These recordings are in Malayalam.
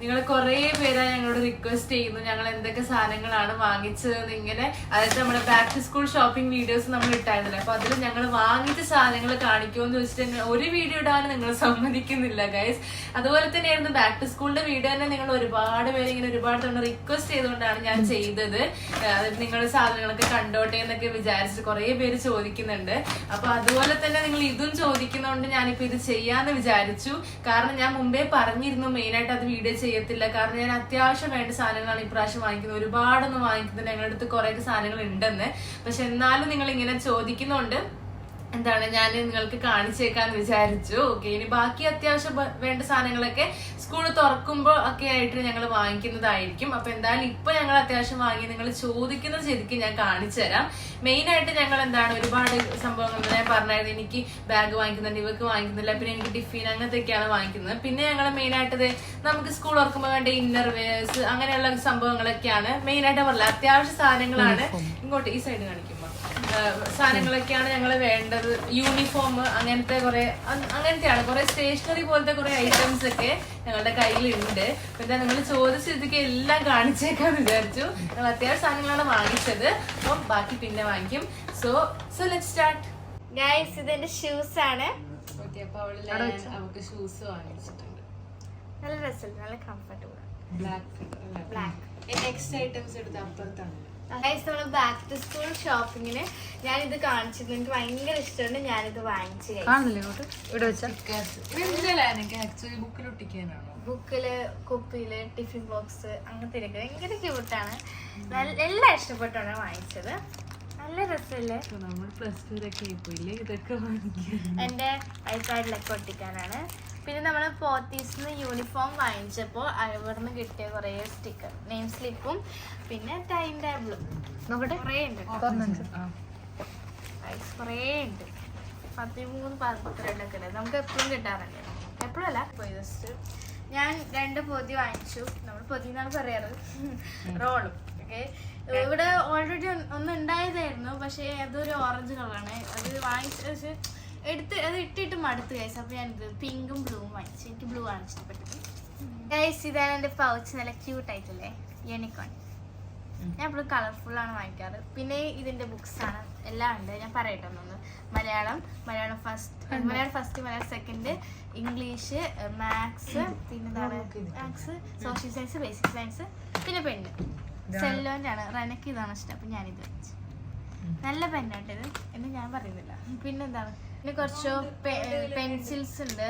നിങ്ങൾ കുറെ പേരാണ് ഞങ്ങളോട് റിക്വസ്റ്റ് ചെയ്യുന്നു. ഞങ്ങൾ എന്തൊക്കെ സാധനങ്ങളാണ് വാങ്ങിച്ചത് ഇങ്ങനെ. അതായത് നമ്മുടെ back to school shopping videos നമ്മൾ ഇട്ടായിരുന്നില്ല. അപ്പൊ അതിൽ ഞങ്ങൾ വാങ്ങിച്ച സാധനങ്ങൾ കാണിക്കുമെന്ന് വെച്ചിട്ട് ഒരു വീഡിയോ ഇടാൻ നിങ്ങൾ സമ്മതിക്കുന്നില്ല ഗൈസ് അതുപോലെ തന്നെയായിരുന്നു ബാക്ക് ടു സ്കൂളിന്റെ വീഡിയോ തന്നെ നിങ്ങൾ ഒരുപാട് പേര് ഇങ്ങനെ ഒരുപാട് തവണ റിക്വസ്റ്റ് ചെയ്തുകൊണ്ടാണ് ഞാൻ ചെയ്തത്. നിങ്ങളുടെ സാധനങ്ങളൊക്കെ കണ്ടോട്ടെ എന്നൊക്കെ വിചാരിച്ചിട്ട് കുറെ പേര് ചോദിക്കുന്നുണ്ട്. അപ്പൊ അതുപോലെ തന്നെ നിങ്ങൾ ഇതും ചോദിക്കുന്നതുകൊണ്ട് ഞാനിപ്പോ ഇത് ചെയ്യാന്ന് വിചാരിച്ചു. കാരണം ഞാൻ മുമ്പേ പറഞ്ഞിരുന്നു മെയിൻ ആയിട്ട് അത് വീഡിയോ ചെയ്യത്തില്ല. കാരണം ഞാൻ അത്യാവശ്യം വേണ്ട സാധനങ്ങളാണ് ഇപ്രാവശ്യം വാങ്ങിക്കുന്നത്. ഒരുപാടൊന്നും വാങ്ങിക്കുന്നത് ഞങ്ങളുടെ അടുത്ത് കുറെ സാധനങ്ങൾ ഉണ്ടെന്ന് പക്ഷെ എന്നാലും നിങ്ങൾ ഇങ്ങനെ ചോദിക്കുന്നതുകൊണ്ട് എന്താണ് ഞാൻ നിങ്ങൾക്ക് കാണിച്ചേക്കാന്ന് വിചാരിച്ചു. ഓക്കെ ഇനി ബാക്കി അത്യാവശ്യം വേണ്ട സാധനങ്ങളൊക്കെ സ്കൂൾ തുറക്കുമ്പോൾ ഒക്കെ ആയിട്ട് ഞങ്ങൾ വാങ്ങിക്കുന്നതായിരിക്കും. അപ്പൊ എന്തായാലും ഇപ്പൊ ഞങ്ങൾ അത്യാവശ്യം വാങ്ങി നിങ്ങൾ ചോദിക്കുന്ന ശരിക്ക് ഞാൻ കാണിച്ചു തരാം. മെയിൻ ആയിട്ട് ഞങ്ങൾ എന്താണ് ഒരുപാട് സംഭവങ്ങൾ ഞാൻ പറഞ്ഞായിരുന്നു. എനിക്ക് ബാഗ് വാങ്ങിക്കുന്നുണ്ട് ഇവക്ക് വാങ്ങിക്കുന്നില്ല പിന്നെ എനിക്ക് ടിഫിൻ അങ്ങനത്തെയൊക്കെയാണ് വാങ്ങിക്കുന്നത്. പിന്നെ ഞങ്ങൾ മെയിൻ ആയിട്ട് നമുക്ക് സ്കൂൾ തുറക്കുമ്പോൾ വേണ്ട ഇന്നർ വെയർസ് അങ്ങനെയുള്ള സംഭവങ്ങളൊക്കെയാണ് മെയിൻ ആയിട്ട് പറഞ്ഞില്ല അത്യാവശ്യ സാധനങ്ങളാണ് ഇങ്ങോട്ട് ഈ സൈഡ് കാണിക്കുമ്പോൾ സാധനങ്ങളൊക്കെയാണ് ഞങ്ങൾ വേണ്ടത്. യൂണിഫോം അങ്ങനത്തെ കുറെ അങ്ങനത്തെയാണ്. കുറെ സ്റ്റേഷനറി പോലത്തെ കുറെ ഐറ്റംസ് ഒക്കെ ഞങ്ങളുടെ കയ്യിലുണ്ട്. അപ്പൊ എന്താ നിങ്ങൾ ചോദിച്ചതൊക്കെ എല്ലാം കാണിച്ചേക്കാന്ന് വിചാരിച്ചു. ഞങ്ങൾ അത്യാവശ്യം സാധനങ്ങളാണ് വാങ്ങിച്ചത്. അപ്പം ബാക്കി പിന്നെ വാങ്ങിക്കും. So so let start guys ഇതെന്റെ ഷൂസ് ആണ്. ഓക്കേ അപ്പോൾ അവൾ അവൾക്ക് ഷൂസ് വാങ്ങിച്ചിട്ടുണ്ട്. നല്ല രസമുണ്ട് നല്ല comfortable black black next items എടുത്ത് അപ്പുറത്താണ്. നമ്മൾ ബാക്ക് ടു സ്കൂൾ ഷോപ്പിങ്ങിന് ഞാനിത് കാണിച്ചിരുന്നു. എനിക്ക് ഭയങ്കര ഇഷ്ടമുണ്ട്. ഞാനിത് വാങ്ങിച്ചു കാണുന്നില്ല ഇങ്ങോട്ട്? ഇവിടെ വെച്ചാ? എനിക്ക് ആക്ച്വലി ബുക്കിൽ ഒട്ടിക്കാനാണോ? ബുക്കിൽ കുപ്പിയിൽ ടിഫിൻ ബോക്സ് അങ്ങനത്തെ ഭയങ്കര ക്യൂട്ടാണ് എല്ലാം ഇഷ്ടപ്പെട്ടാണ് വാങ്ങിച്ചത്. നല്ല രസല്ലേ? നമ്മൾ പ്ലസ് ടുവിലൊക്കെ പോയില്ലേ ഇതൊക്കെ എന്റെ എന്റെ ഐപാഡിലൊക്കെ ഒട്ടിക്കാനാണ്. പിന്നെ നമ്മൾ പോത്തീസിൽ നിന്ന് യൂണിഫോം വാങ്ങിച്ചപ്പോൾ അവിടുന്ന് കിട്ടിയ കുറേ സ്റ്റിക്കർ നെയിം സ്ലിപ്പും പിന്നെ ടൈം ടേബിളും നോക്കട്ടെ. കുറേ ഉണ്ട് കുറേ ഉണ്ട്. പതിമൂന്ന് പന്ത്രണ്ടൊക്കെ ഉണ്ട്. നമുക്ക് എപ്പോഴും കിട്ടാറുണ്ട്. എപ്പോഴല്ല? പോയി ജസ്റ്റ് ഞാൻ രണ്ട് പൊതി വാങ്ങിച്ചു. നമ്മൾ പൊതി എന്നാണ് പറയാറ് റോളും. ഓക്കെ ഇവിടെ ഓൾറെഡി ഒന്ന് ഉണ്ടായതായിരുന്നു പക്ഷേ അതൊരു ഓറഞ്ച് കളറാണ് അത് വാങ്ങിച്ച പക്ഷേ എടുത്ത് അത് ഇട്ടിട്ട് മടുത്ത് ഗൈസ് അപ്പോൾ ഞാൻ പിങ്കും ബ്ലൂവും വാങ്ങിച്ചു. എനിക്ക് ബ്ലൂ ആണ് ഇഷ്ടപ്പെട്ടത്. ഗൈസ് ഇതാണ് എന്റെ പൗച്ച് നല്ല ക്യൂട്ട് ആയിട്ടല്ലേ യൂണിക്കോൺ ഞാൻ എപ്പോഴും കളർഫുൾ ആണ് വാങ്ങിക്കാറ്. പിന്നെ ഇതിന്റെ ബുക്സ് ആണ്. എല്ലാം ഉണ്ട്. ഞാൻ പറയട്ടെ ഒന്ന് Malayalam Malayalam first Malayalam first Malayalam second English maths പിന്നെ maths social science basic science പിന്നെ പെണ്ണ് സെല്ലോന്റെ ആണ് റനക്ക് ഇതാണ് ഇഷ്ടം. അപ്പൊ ഞാനിത് വെച്ചു. നല്ല പെന്നായിട്ട് ഇത്. എന്ന് ഞാൻ പറയുന്നില്ല. പിന്നെന്താണ്? പിന്നെ കുറച്ച് പെൻസിൽസ് ഉണ്ട്.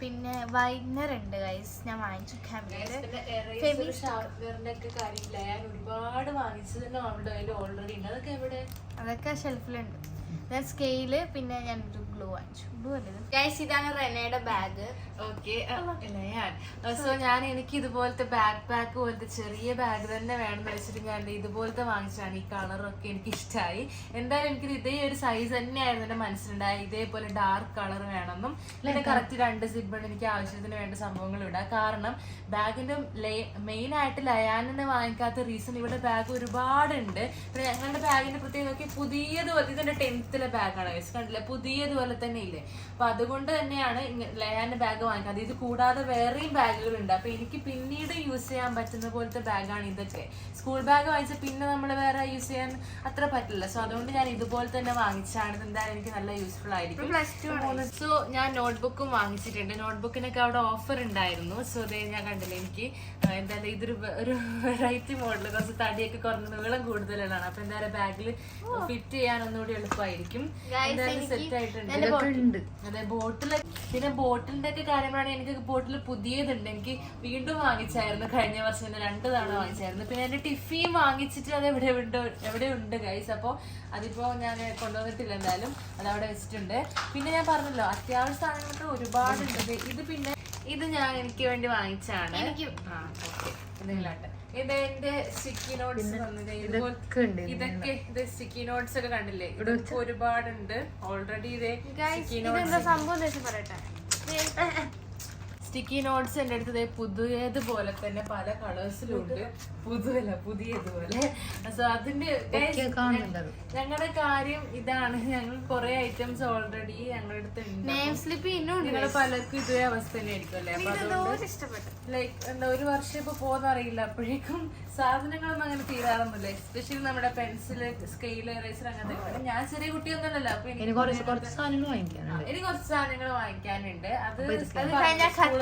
പിന്നെ വൈറ്റ്നർ ഉണ്ട് ഗൈസ് ഞാൻ വാങ്ങിച്ചു ഒരുപാട് വാങ്ങിച്ചത് അതൊക്കെ എവിടെ? അതൊക്കെ ഷെൽഫിലുണ്ട് ഞാൻ സ്കെയിൽ പിന്നെ ഞാൻ ഗ്ലൂ വാങ്ങിച്ചു ഗ്ലൂ അല്ലത് ഇതാണ് റെനയുടെ ബാഗ്. ഓക്കെ ഞാൻ. സോ ഞാൻ എനിക്ക് ഇതുപോലത്തെ ബാക്ക് പാക്ക് പോലത്തെ ചെറിയ ബാഗ് തന്നെ വേണമെന്ന് വെച്ചിട്ട് ഞാൻ ഇതുപോലത്തെ വാങ്ങിച്ചാണ് ഈ കളറൊക്കെ എനിക്ക് ഇഷ്ടമായി എന്തായാലും എനിക്ക് ഇതേ ഒരു സൈസ് തന്നെയായിരുന്നു എന്റെ മനസ്സിലുണ്ടായി ഇതേപോലെ ഡാർക്ക് കളർ വേണമെന്നും. പിന്നെ കറക്റ്റ് രണ്ട് സിബൺ എനിക്ക് ആവശ്യത്തിന് വേണ്ട സംഭവങ്ങൾ ഇടാം. കാരണം ബാഗിന്റെ മെയിൻ ആയിട്ട് ലയാനെന്നെ വാങ്ങിക്കാത്ത റീസൺ ഇവിടെ ബാഗ് ഒരുപാടുണ്ട്. പിന്നെ ഞങ്ങളുടെ ബാഗിന്റെ പ്രത്യേകത നോക്കി പുതിയതുപോലെ ഇതിന്റെ ടെൻത്തിലെ ബാഗാണ് കണ്ടില്ലേ? പുതിയതുപോലെ തന്നെ ഇല്ലേ അപ്പൊ അതുകൊണ്ട് തന്നെയാണ് ലയാന്റെ ബാഗ് വാങ്ങിക്കുന്നത്. ഇത് കൂടാതെ വേറെയും ബാഗുകൾ ഉണ്ട് അപ്പൊ എനിക്ക് പിന്നീട് യൂസ് ചെയ്യാൻ പറ്റുന്ന പോലത്തെ ബാഗാണ് ഇതൊക്കെ. സ്കൂൾ ബാഗ് വാങ്ങിച്ച പിന്നെ നമ്മൾ വേറെ യൂസ് ചെയ്യാൻ അത്ര പറ്റില്ല. സോ അതുകൊണ്ട് ഞാൻ ഇതുപോലെ തന്നെ വാങ്ങിച്ചാണ് എന്തായാലും എനിക്ക് നല്ല യൂസ്ഫുൾ ആയിരിക്കും. പ്ലസ് ടു സോ ഞാൻ നോട്ട്ബുക്കും വാങ്ങിച്ചിട്ടുണ്ട്. നോട്ട്ബുക്കിനൊക്കെ അവിടെ ഓഫർ ഉണ്ടായിരുന്നു. സോ അതേ ഞാൻ കണ്ടില്ല എനിക്ക് എന്തായാലും ഇതൊരു ഒരു വെറൈറ്റി മോഡൽ കുറച്ച് തടിയൊക്കെ കുറഞ്ഞ നീളം കൂടുതലുള്ളതാണ്. അപ്പൊ എന്തായാലും ബാഗിൽ ഫിറ്റ് ചെയ്യാൻ ഒന്നുകൂടി എളുപ്പമായിരിക്കും. എന്തായാലും സെറ്റ് ആയിട്ടുണ്ട്. അതെ ബോട്ടിൽ പിന്നെ ബോട്ടിലിന്റെ ഒക്കെ കാര്യമാണ് എനിക്ക് ബോട്ടിൽ പുതിയതുണ്ട്. എനിക്ക് വീണ്ടും വാങ്ങിച്ചായിരുന്നു. കഴിഞ്ഞ വർഷം തന്നെ രണ്ട് തവണ വാങ്ങിച്ചായിരുന്നു. പിന്നെ എന്റെ ടിഫിയും വാങ്ങിച്ചിട്ട് അത് എവിടെ ഉണ്ട് എവിടെ ഉണ്ട് ഗൈസ് അപ്പോൾ അതിപ്പോ ഞാൻ കൊണ്ടുവന്നിട്ടില്ല എന്തായാലും. അത് അവിടെ വെച്ചിട്ടുണ്ട്. പിന്നെ ഞാൻ പറഞ്ഞല്ലോ അത്യാവശ്യ സാധനങ്ങളൊക്കെ ഒരുപാടുണ്ട്. ഉണ്ട് ഇത് പിന്നെ ഇത് ഞാൻ എനിക്ക് വേണ്ടി വാങ്ങിച്ചാണ് എനിക്ക്. ആ ഓക്കെ എന്തെങ്കിലും ഇത് എന്റെ സ്റ്റിക്കി നോട്ട്സ് ഇതുപോലെ ഇതൊക്കെ ഉണ്ട് ഇതൊക്കെ ഇത് സ്റ്റിക്കി നോട്ട്സ് ഒക്കെ കണ്ടില്ലേ? ഇതൊക്കെ ഒരുപാടുണ്ട്. ഓൾറെഡി ഇതേ സംഭവം എന്ന് പറയട്ടെ? സ്റ്റിക്കി നോട്ട്സ് എന്റെ അടുത്ത് പുതിയതുപോലെ തന്നെ പല കളേഴ്സിലുണ്ട് പുതുവല്ല പുതിയതുപോലെ. സോ അതിന്റെ. ഞങ്ങളുടെ കാര്യം ഇതാണ്. ഞങ്ങൾ കുറെ ഐറ്റംസ് ഓൾറെഡി ഞങ്ങളുടെ അടുത്ത് ഉണ്ട്. പലർക്കും ഇതേ അവസ്ഥ തന്നെ ആയിരിക്കും അല്ലേ? അപ്പൊ അതുകൊണ്ട് ലൈക്ക് എന്താ ഒരു വർഷം ഇപ്പൊ പോകുന്ന അറിയില്ല. അപ്പോഴേക്കും സാധനങ്ങളൊന്നും അങ്ങനെ തീരാറൊന്നുമില്ല. എസ്പെഷ്യലി നമ്മുടെ പെൻസിൽ സ്കെയിൽ എറേസർ അങ്ങനത്തെ ഞാൻ ചെറിയ കുട്ടിയൊന്നുമല്ലല്ലോ അപ്പൊ എനിക്ക് കുറച്ച് സാധനങ്ങൾ വാങ്ങിക്കാനുണ്ട്. അത്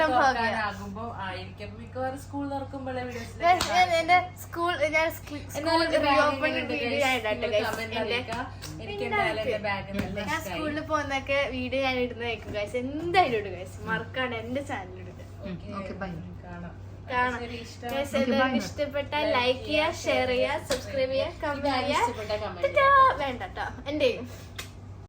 ആകുമ്പോ ആയിരിക്കും മിക്കവാറും സ്കൂൾ തുറക്കുമ്പോഴേ ഞാൻ എന്റെ സ്കൂൾ ഞാൻ ഞാൻ സ്കൂളിൽ പോകുന്നൊക്കെ വീഡിയോ ഞാൻ ഇടുന്നതായിരിക്കും ഗൈസ് എന്തായാലും ഇടും ഗൈസ് മറക്കാണ്ട് എന്റെ ചാനൽ ഇടുക ഓക്കെ ബൈ കാണാം. ഇഷ്ടം. ഇഷ്ടപ്പെട്ടാൽ ലൈക്ക് ചെയ്യുക ഷെയർ ചെയ്യുക സബ്സ്ക്രൈബ് ചെയ്യുക കമന്റ് ചെയ്യാ ചെയ്യുക. വേണ്ട കേട്ടോ എന്റെയും